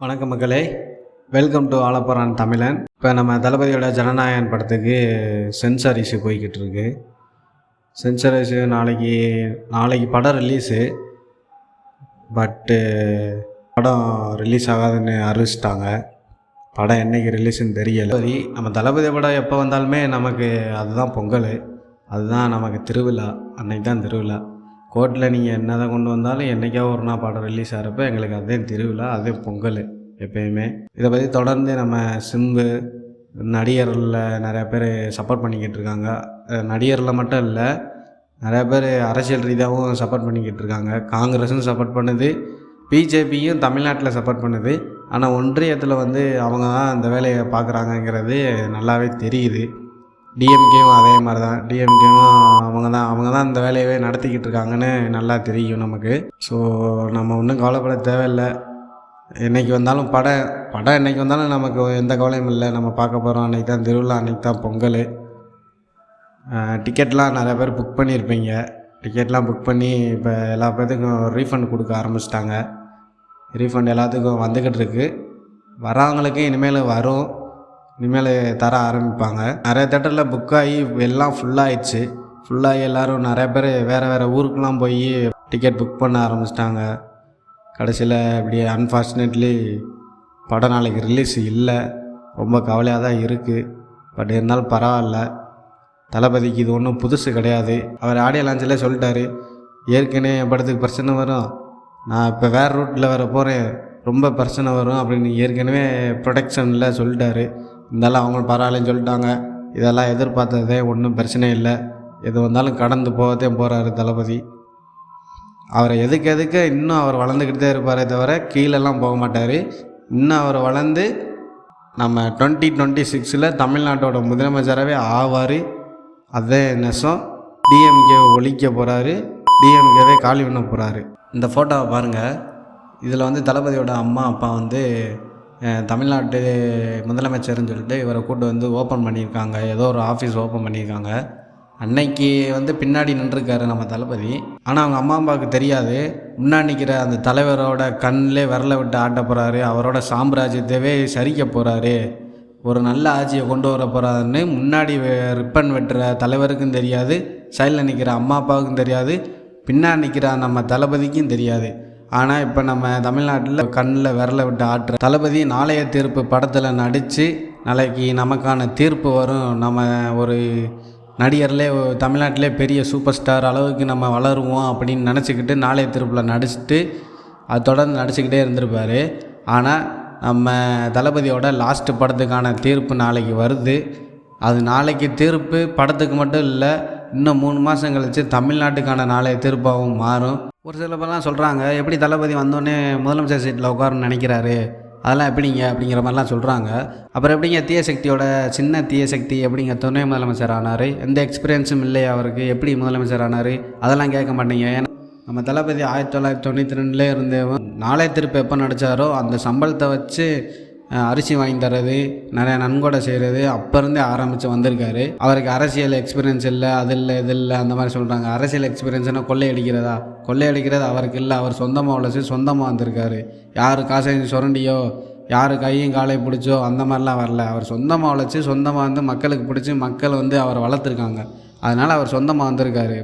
வணக்கம் மக்களே. Welcome to ஆலப்பரான் தமிழன். இப்போ நம்ம தளபதியோட ஜனநாயகன் படத்துக்கு சென்சார் இஷ்யூ போய்கிட்டு இருக்கு. சென்சார் இஷ்யூ நாளைக்கு நாளைக்கு படம் ரிலீஸு பட்டு படம் ரிலீஸ் ஆகாதுன்னு அறிவிச்சிட்டாங்க. படம் என்னைக்கு ரிலீஸ்ன்னு தெரியல. சரி நம்ம தளபதி படம் எப்போ வந்தாலுமே நமக்கு அதுதான் பொங்கல். அதுதான் நமக்கு திருவிழா. அன்னைக்கு தான் திருவிழா. கோர்ட்டில் நீங்கள் என்ன தான் கொண்டு வந்தாலும் என்றைக்கா ஒரு நாள் படம் ரிலீஸ் ஆகிறப்ப எங்களுக்கு அதே திருவிழா அதே பொங்கல் எப்பயுமே. இதை பற்றி தொடர்ந்து நம்ம சிம்பு நடிகரில் நிறையா பேர் சப்போர்ட் பண்ணிக்கிட்டு இருக்காங்க. நடிகரில் மட்டும் இல்லை நிறையா பேர் அரசியல் ரீதியாகவும் சப்போர்ட் பண்ணிக்கிட்டு இருக்காங்க. காங்கிரஸும் சப்போர்ட் பண்ணுது பிஜேபியும் தமிழ்நாட்டில் சப்போர்ட் பண்ணுது. ஆனால் ஒன்றியத்தில் வந்து அவங்க தான் அந்த வேலையை பார்க்குறாங்கங்கிறது நல்லாவே தெரியுது. டிஎம்கேவும் அதே மாதிரி தான் டிஎம்கேவும் அவங்க தான் அவங்க தான் இந்த வேலையவே நடத்திக்கிட்டு இருக்காங்கன்னு நல்லா தெரியும் நமக்கு. ஸோ நம்ம ஒன்றும் கவலைப்பட தேவையில்லை. என்றைக்கு வந்தாலும் படம் படம் என்றைக்கு வந்தாலும் நமக்கு எந்த கவலையும் இல்லை. நம்ம பார்க்க போகிறோம் அன்றைக்கி தான் திருவிழா அன்றைக்கி தான் பொங்கல். டிக்கெட்லாம் நிறைய பேர் புக் பண்ணியிருப்பீங்க. டிக்கெட்லாம் புக் பண்ணி இப்போ எல்லா பேர்த்துக்கும் ரீஃபண்ட் கொடுக்க ஆரம்பிச்சிட்டாங்க. ரீஃபண்ட் எல்லாத்துக்கும் வந்துக்கிட்டு இருக்குது வரவங்களுக்கு இனிமேல் வரும். இனிமேல் தர ஆரம்பிப்பாங்க. நிறைய தேட்டரில் புக் ஆகி எல்லாம் ஃபுல்லாகிடுச்சு ஃபுல்லாகி எல்லோரும் நிறைய பேர் வேறு வேறு ஊருக்கெலாம் போய் டிக்கெட் புக் பண்ண ஆரம்பிச்சிட்டாங்க. கடைசியில் இப்படி அன்ஃபார்ச்சுனேட்லி படம் நாளைக்கு ரிலீஸ் இல்லை. ரொம்ப கவலையாக தான் இருக்குது பட் இருந்தாலும் பரவாயில்ல. தளபதிக்கு இது ஒன்றும் புதுசு கிடையாது. அவர் ஆடியோ லான்ச்சில் சொல்லிட்டாரு. ஏற்கனவே என் படத்துக்கு பிரச்சனை வரும். நான் இப்போ வேறு ரூட்டில் வர போகிறேன் ரொம்ப பிரச்சனை வரும் அப்படின்னு ஏற்கனவே ப்ரொடெக்ஷனில் சொல்லிட்டாரு. இருந்தாலும் அவங்களும் பரவாயில்லன்னு சொல்லிட்டாங்க. இதெல்லாம் எதிர்பார்த்ததே ஒன்றும் பிரச்சனை இல்லை. எது வந்தாலும் கடந்து போகத்தே போகிறாரு தளபதி. அவரை எதுக்கு எதுக்கு இன்னும் அவர் வளர்ந்துக்கிட்டே இருப்பாரே தவிர கீழெல்லாம் போக மாட்டார். இன்னும் அவர் வளர்ந்து நம்ம டுவெண்ட்டி டுவெண்ட்டி சிக்ஸில் தமிழ்நாட்டோட முதலமைச்சராகவே ஆவார். அதே நெசம் டிஎம்கே ஒழிக்க போகிறாரு டிஎம்கேவே காலி பண்ண போகிறாரு இந்த ஃபோட்டோவை பாருங்கள் இதில் வந்து தளபதியோட அம்மா அப்பா வந்து தமிழ்நாட்டு முதலமைச்சர்னு சொல்லிட்டு இவரை கூட்டு வந்து ஓப்பன் பண்ணியிருக்காங்க. ஏதோ ஒரு ஆஃபீஸ் ஓப்பன் பண்ணியிருக்காங்க. அன்னைக்கு வந்து பின்னாடி நின்றுருக்காரு நம்ம தளபதி. ஆனால் அவங்க அம்மா அப்பாவுக்கு தெரியாது. முன்னாடி நிற்கிற அந்த தலைவரோட கண்ணிலே விரல விட்டு ஆட்ட போகிறாரு அவரோட சாம்ராஜ்யத்தவே சரிக்க போகிறாரு ஒரு நல்ல ஆட்சியை கொண்டு வர போகிறாருன்னு முன்னாடி ரிப்பன் வெட்டுற தலைவருக்கும் தெரியாது. சைடில் நிற்கிற அம்மா அப்பாவுக்கும் தெரியாது. பின்னாடி நிற்கிற நம்ம தளபதிக்கும் தெரியாது. ஆனால் இப்போ நம்ம தமிழ்நாட்டில் கண்ணில் விரல விட்டு ஆட்டுற தளபதி நாளைய தீர்ப்பு படத்தில் நடித்து நாளைக்கு நமக்கான தீர்ப்பு வரும். நம்ம ஒரு நடிகர்லே தமிழ்நாட்டிலே பெரிய சூப்பர் ஸ்டார் அளவுக்கு நம்ம வளருவோம் அப்படின்னு நினச்சிக்கிட்டு நாளைய தீர்ப்பில் நடிச்சுட்டு அது தொடர்ந்து நடிச்சுக்கிட்டே இருந்திருப்பார். ஆனால் நம்ம தளபதியோட லாஸ்ட்டு படத்துக்கான தீர்ப்பு நாளைக்கு வருது. அது நாளைக்கு தீர்ப்பு படத்துக்கு மட்டும் இல்லை இன்னும் மூணு மாதம் கழித்து தமிழ்நாட்டுக்கான நாளைய தீர்ப்பாகவும் மாறும். ஒரு சில பேர்லாம் சொல்கிறாங்க எப்படி தளபதி வந்தோடனே முதலமைச்சர் சீட்டில் உட்காரணும்னு நினைக்கிறாரு? அதெல்லாம் எப்படிங்க? அப்படிங்கிற மாதிரிலாம் சொல்கிறாங்க அப்புறம் எப்படிங்க தீய சக்தியோட சின்ன தீய சக்தி எப்படிங்க துணை முதலமைச்சர் ஆனார்? எந்த எக்ஸ்பீரியன்ஸும் இல்லையா அவருக்கு. எப்படி முதலமைச்சர் ஆனார்? அதெல்லாம் கேட்க மாட்டீங்க. ஏன்னா நம்ம தளபதி ஆயிரத்தி தொள்ளாயிரத்தி தொண்ணூற்றி ரெண்டுலேயே இருந்தவன் நாளை திருப்பு எப்போ நடித்தாரோ அந்த சம்பளத்தை வச்சு அரிசி வாங்கி தர்றது நிறையா நன்கொடை செய்கிறது அப்போ இருந்தே ஆரம்பித்து வந்திருக்காரு. அவருக்கு அரசியல் எக்ஸ்பீரியன்ஸ் இல்லை அது இல்லை இது இல்லை அந்த மாதிரி சொல்கிறாங்க அரசியல் எக்ஸ்பீரியன்ஸ்னால் கொள்ளையடிக்கிறதா? கொள்ளையடிக்கிறது அவருக்கு இல்லை அவர் சொந்தமாக உழைச்சி சொந்தமாக வந்திருக்காரு. யார் காசை சுரண்டியோ யார் கையும் காலையும் பிடிச்சோ அந்த மாதிரிலாம் வரல. அவர் சொந்தமாக உழைச்சி சொந்தமாக வந்து மக்களுக்கு பிடிச்சி மக்கள் வந்து அவரை வளர்த்துருக்காங்க. அதனால் அவர் சொந்தமாக வந்திருக்காரு.